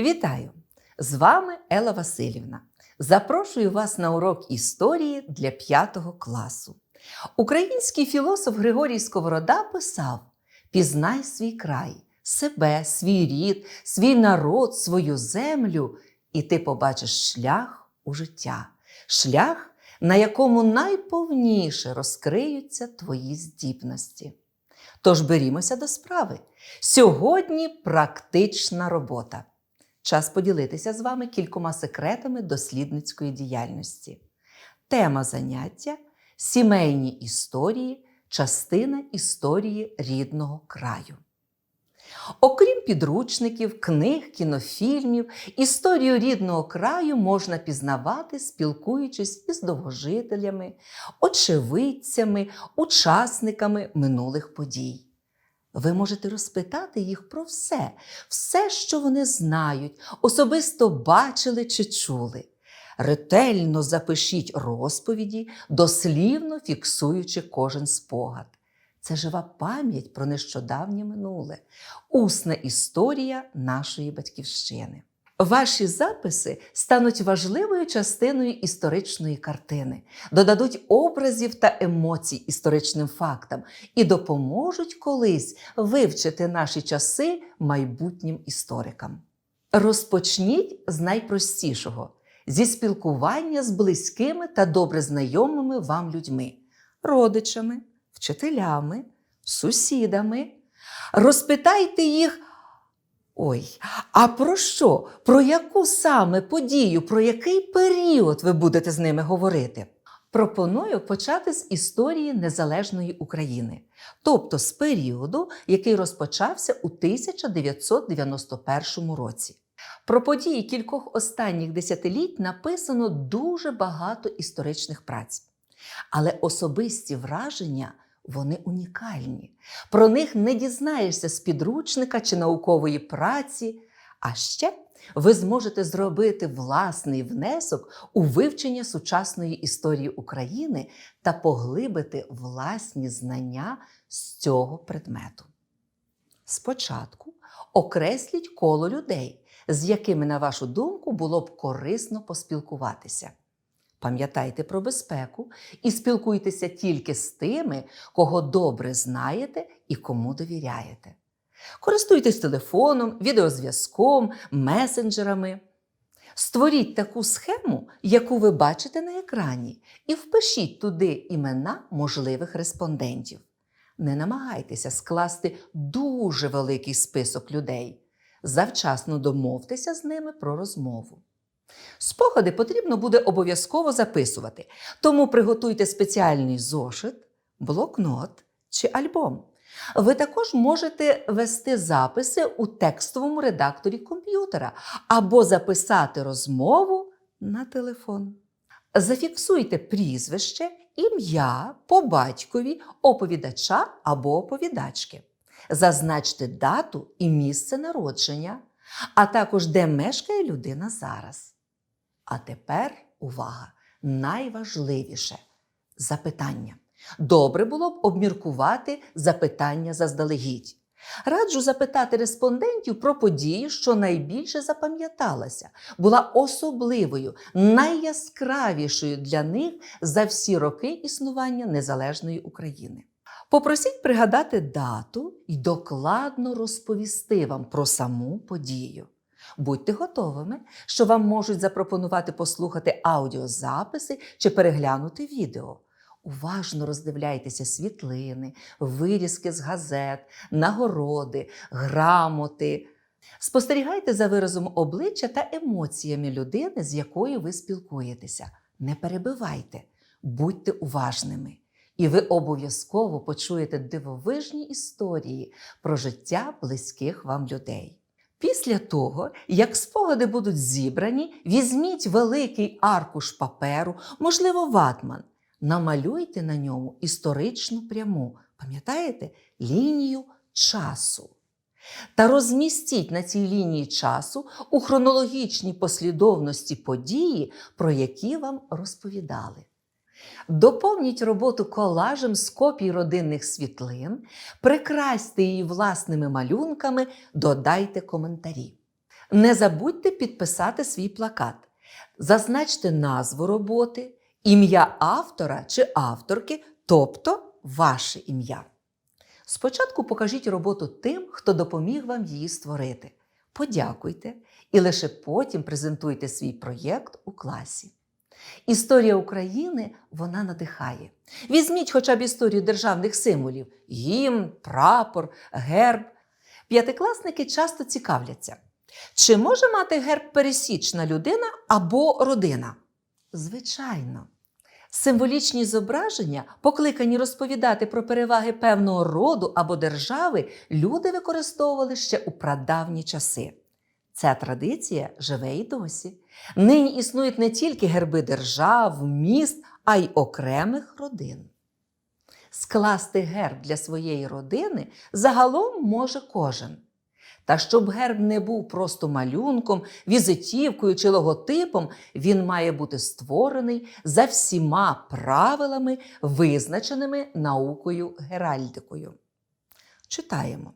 Вітаю! З вами Ела Васильівна. Запрошую вас на урок історії для 5 класу. Український філософ Григорій Сковорода писав: Пізнай свій край, себе, свій рід, свій народ, свою землю, і ти побачиш шлях у життя, шлях, на якому найповніше розкриються твої здібності. Тож берімося до справи. Сьогодні практична робота. Час поділитися з вами кількома секретами дослідницької діяльності. Тема заняття сімейні історії, частина історії рідного краю. Окрім підручників, книг, кінофільмів, історію рідного краю можна пізнавати, спілкуючись із довгожителями, очевидцями, учасниками минулих подій. Ви можете розпитати їх про все, все, що вони знають, особисто бачили чи чули. Ретельно запишіть розповіді, дослівно фіксуючи кожен спогад. Це жива пам'ять про нещодавнє минуле, усна історія нашої батьківщини. Ваші записи стануть важливою частиною історичної картини, додадуть образів та емоцій історичним фактам і допоможуть колись вивчити наші часи майбутнім історикам. Розпочніть з найпростішого зі спілкування з близькими та добре знайомими вам людьми, родичами, вчителями, сусідами. Розпитайте їх. Ой, а про що? Про яку саме подію, про який період ви будете з ними говорити? Пропоную почати з історії незалежної України, тобто з періоду, який розпочався у 1991 році. Про події кількох останніх десятиліть написано дуже багато історичних праць, але особисті враження вони унікальні. Про них не дізнаєшся з підручника чи наукової праці. А ще ви зможете зробити власний внесок у вивчення сучасної історії України та поглибити власні знання з цього предмету. Спочатку окресліть коло людей, з якими, на вашу думку, було б корисно поспілкуватися. Пам'ятайте про безпеку і спілкуйтеся тільки з тими, кого добре знаєте і кому довіряєте. Користуйтесь телефоном, відеозв'язком, месенджерами. Створіть таку схему, яку ви бачите на екрані, і впишіть туди імена можливих респондентів. Не намагайтеся скласти дуже великий список людей. Завчасно домовтеся з ними про розмову. Спогади потрібно буде обов'язково записувати, тому приготуйте спеціальний зошит, блокнот чи альбом. Ви також можете вести записи у текстовому редакторі комп'ютера або записати розмову на телефон. Зафіксуйте прізвище, ім'я по батькові оповідача або оповідачки. Зазначте дату і місце народження, а також де мешкає людина зараз. А тепер увага! Найважливіше запитання. Добре було б обміркувати запитання заздалегідь. Раджу запитати респондентів про подію, що найбільше запам'яталася, була особливою, найяскравішою для них за всі роки існування незалежної України. Попросіть пригадати дату і докладно розповісти вам про саму подію. Будьте готовими, що вам можуть запропонувати послухати аудіозаписи чи переглянути відео. Уважно роздивляйтеся світлини, вирізки з газет, нагороди, грамоти. Спостерігайте за виразом обличчя та емоціями людини, з якою ви спілкуєтеся. Не перебивайте, будьте уважними. І ви обов'язково почуєте дивовижні історії про життя близьких вам людей. Після того, як спогади будуть зібрані, візьміть великий аркуш паперу, можливо, ватман, намалюйте на ньому історичну пряму, пам'ятаєте, лінію часу. Та розмістіть на цій лінії часу у хронологічній послідовності події, про які вам розповідали. Доповніть роботу колажем з копій родинних світлин, прикрасьте її власними малюнками, додайте коментарі. Не забудьте підписати свій плакат. Зазначте назву роботи, ім'я автора чи авторки, тобто ваше ім'я. Спочатку покажіть роботу тим, хто допоміг вам її створити. Подякуйте і лише потім презентуйте свій проєкт у класі. Історія України вона надихає. Візьміть хоча б історію державних символів: гімн, прапор, герб. П'ятикласники часто цікавляться, чи може мати герб пересічна людина або родина? Звичайно. Символічні зображення, покликані розповідати про переваги певного роду або держави, люди використовували ще у прадавні часи. Ця традиція живе і досі. Нині існують не тільки герби держав, міст, а й окремих родин. Скласти герб для своєї родини загалом може кожен. Та щоб герб не був просто малюнком, візитівкою чи логотипом, він має бути створений за всіма правилами, визначеними наукою геральдикою. Читаємо.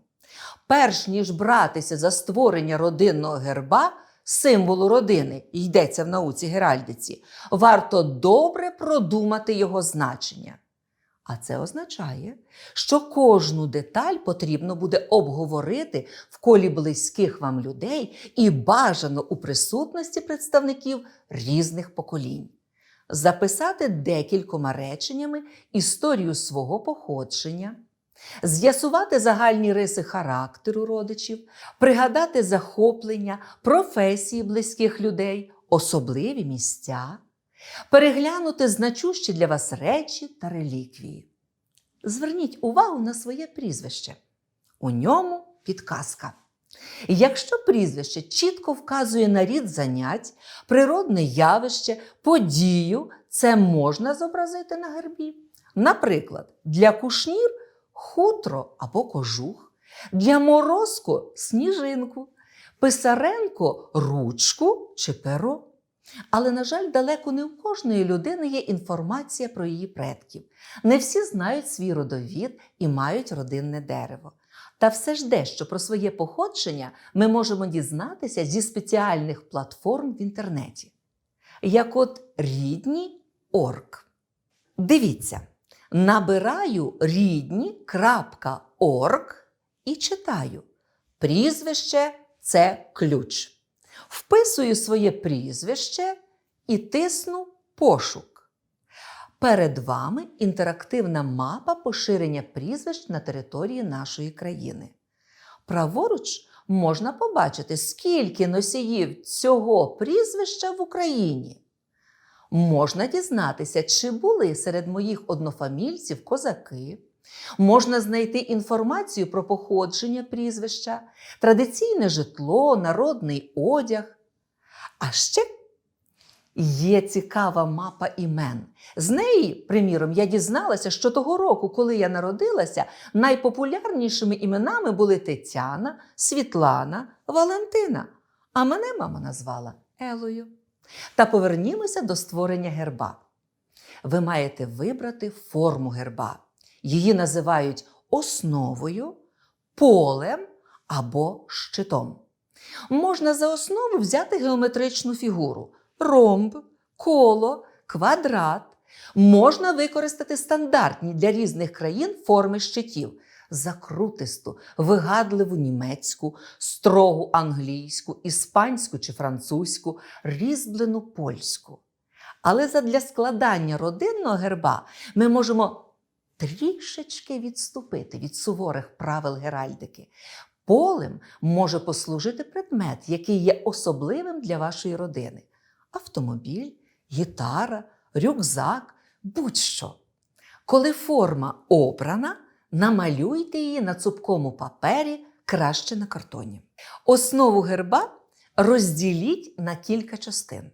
Перш ніж братися за створення родинного герба, символу родини, йдеться в науці геральдиці, варто добре продумати його значення. А це означає, що кожну деталь потрібно буде обговорити в колі близьких вам людей і бажано у присутності представників різних поколінь. Записати декількома реченнями історію свого походження, з'ясувати загальні риси характеру родичів, пригадати захоплення, професії близьких людей, особливі місця, переглянути значущі для вас речі та реліквії. Зверніть увагу на своє прізвище. У ньому підказка. Якщо прізвище чітко вказує на рід занять, природне явище, подію, це можна зобразити на гербі. Наприклад, для кушнір хутро або кожух, для морозку сніжинку, писаренко ручку чи перо. Але, на жаль, далеко не у кожної людини є інформація про її предків. Не всі знають свій родовід і мають родинне дерево. Та все ж дещо про своє походження ми можемо дізнатися зі спеціальних платформ в інтернеті, як от рідні орг. Дивіться, набираю рідні.орг і читаю. Прізвище це ключ. Вписую своє прізвище і тисну пошук. Перед вами інтерактивна мапа поширення прізвищ на території нашої країни. Праворуч можна побачити, скільки носіїв цього прізвища в Україні. Можна дізнатися, чи були серед моїх однофамільців козаки. Можна знайти інформацію про походження прізвища, традиційне житло, народний одяг. А ще є цікава мапа імен. З неї, приміром, я дізналася, що того року, коли я народилася, найпопулярнішими іменами були Тетяна, Світлана, Валентина. А мене мама назвала Елою. Та повернімося до створення герба. Ви маєте вибрати форму герба. Її називають основою, полем або щитом. Можна за основу взяти геометричну фігуру: ромб, коло, квадрат. Можна використати стандартні для різних країн форми щитів: закрутисту, вигадливу німецьку, строгу англійську, іспанську чи французьку, різьблену польську. Але задля складання родинного герба ми можемо трішечки відступити від суворих правил геральдики. Полем може послужити предмет, який є особливим для вашої родини: автомобіль, гітара, рюкзак, будь-що. Коли форма обрана, намалюйте її на цупкому папері, краще на картоні. Основу герба розділіть на кілька частин.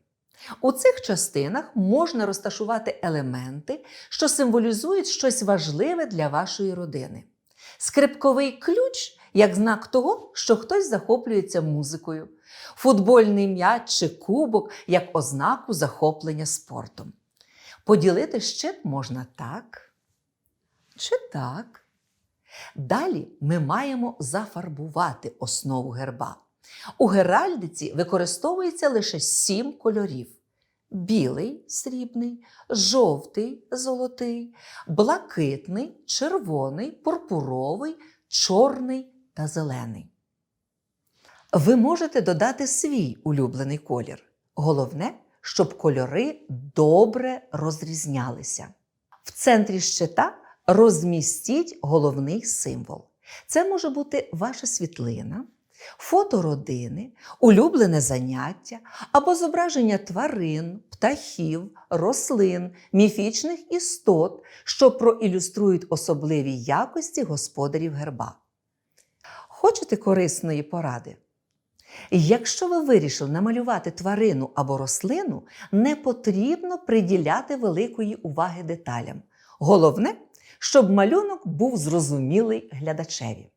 У цих частинах можна розташувати елементи, що символізують щось важливе для вашої родини. Скрипковий ключ як знак того, що хтось захоплюється музикою, футбольний м'яч чи кубок як ознаку захоплення спортом. Поділити щит можна так чи так. Далі ми маємо зафарбувати основу герба. У геральдиці використовується лише сім кольорів: білий срібний, жовтий золотий, блакитний, червоний, пурпуровий, чорний та зелений. Ви можете додати свій улюблений колір. Головне, щоб кольори добре розрізнялися. В центрі щита розмістіть головний символ. Це може бути ваша світлина, фото родини, улюблене заняття або зображення тварин, птахів, рослин, міфічних істот, що проілюструють особливі якості господарів герба. Хочете корисної поради? Якщо ви вирішили намалювати тварину або рослину, не потрібно приділяти великої уваги деталям. Головне, щоб малюнок був зрозумілий глядачеві.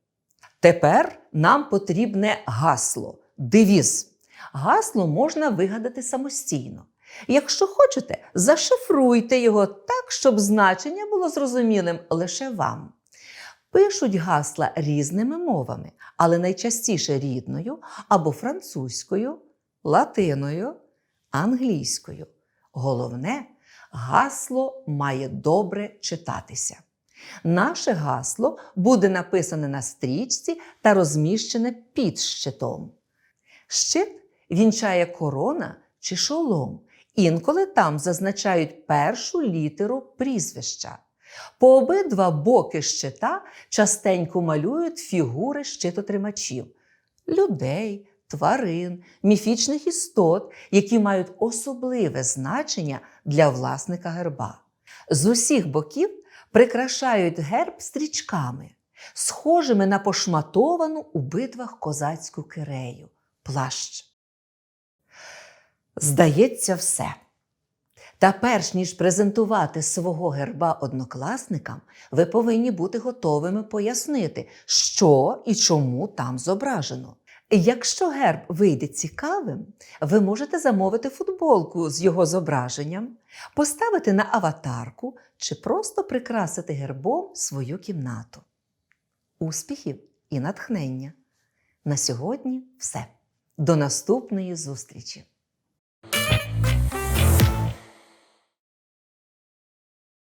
Тепер нам потрібне гасло, девіз. Гасло можна вигадати самостійно. Якщо хочете, зашифруйте його так, щоб значення було зрозумілим лише вам. Пишуть гасла різними мовами, але найчастіше рідною або французькою, латиною, англійською. Головне, гасло має добре читатися. Наше гасло буде написане на стрічці та розміщене під щитом. Щит вінчає корона чи шолом. Інколи там зазначають першу літеру прізвища. По обидва боки щита частенько малюють фігури щитотримачів людей, тварин, міфічних істот, які мають особливе значення для власника герба. З усіх боків прикрашають герб стрічками, схожими на пошматовану у битвах козацьку кирею плащ. Здається, все. Та перш ніж презентувати свого герба однокласникам, ви повинні бути готовими пояснити, що і чому там зображено. Якщо герб вийде цікавим, ви можете замовити футболку з його зображенням, поставити на аватарку чи просто прикрасити гербом свою кімнату. Успіхів і натхнення! На сьогодні все. До наступної зустрічі!